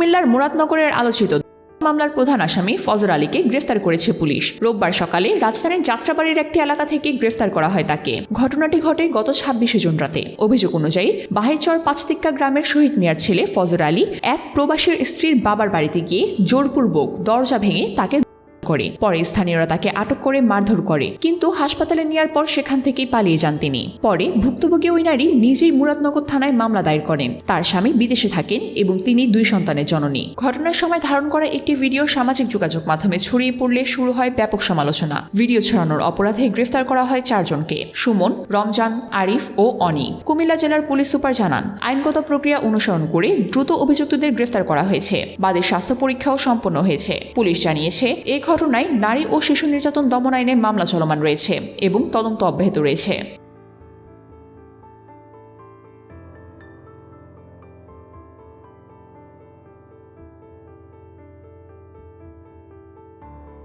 কুমিল্লার মুরাদনগরের আলোচিত মামলার প্রধান আসামি ফজর আলীকে গ্রেফতার করেছে পুলিশ। রোববার সকালে রাজধানীর যাত্রাবাড়ির একটি এলাকা থেকে গ্রেফতার করা হয় তাকে। ঘটনাটি ঘটে গত ছাব্বিশে জুন রাতে। অভিযোগ অনুযায়ী বাহিরচর পাঁচতিক্কা গ্রামের শহীদ মিয়ার ছেলে ফজর আলী এক প্রবাসীর স্ত্রীর বাবার বাড়িতে গিয়ে জোরপূর্বক দরজা ভেঙে তাকে করে। পরে স্থানীয়রা তাকে আটক করে মারধর করে। কিন্তু হাসপাতালে নেওয়ার পর সেখান থেকেই পালিয়ে যান তিনি। পরে ভুক্তভোগী ওই নারী নিজেই মুরাদনগর থানায় মামলা দায়ের করেন। তার স্বামী বিদেশে থাকেন এবং তিনি দুই সন্তানের জননী। ঘটনার সময় ধারণ করা একটি ভিডিও সামাজিক যোগাযোগ মাধ্যমে ছড়িয়ে পড়লে শুরু হয় ব্যাপক সমালোচনা। ভিডিও ছড়ানোর অপরাধে গ্রেফতার করা হয় চারজনকে সুমন, রমজান, আরিফ ও অনি। কুমিল্লা জেলার পুলিশ সুপার জানান, আইনগত প্রক্রিয়া অনুসরণ করে দ্রুত অভিযুক্তদের গ্রেফতার করা হয়েছে। বাদের স্বাস্থ্য পরীক্ষাও সম্পন্ন হয়েছে। পুলিশ জানিয়েছে, এ ঘটনায় নারী ও শিশু নির্যাতন দমন আইনে মামলা চলমান রয়েছে এবং তদন্ত অব্যাহত রয়েছে।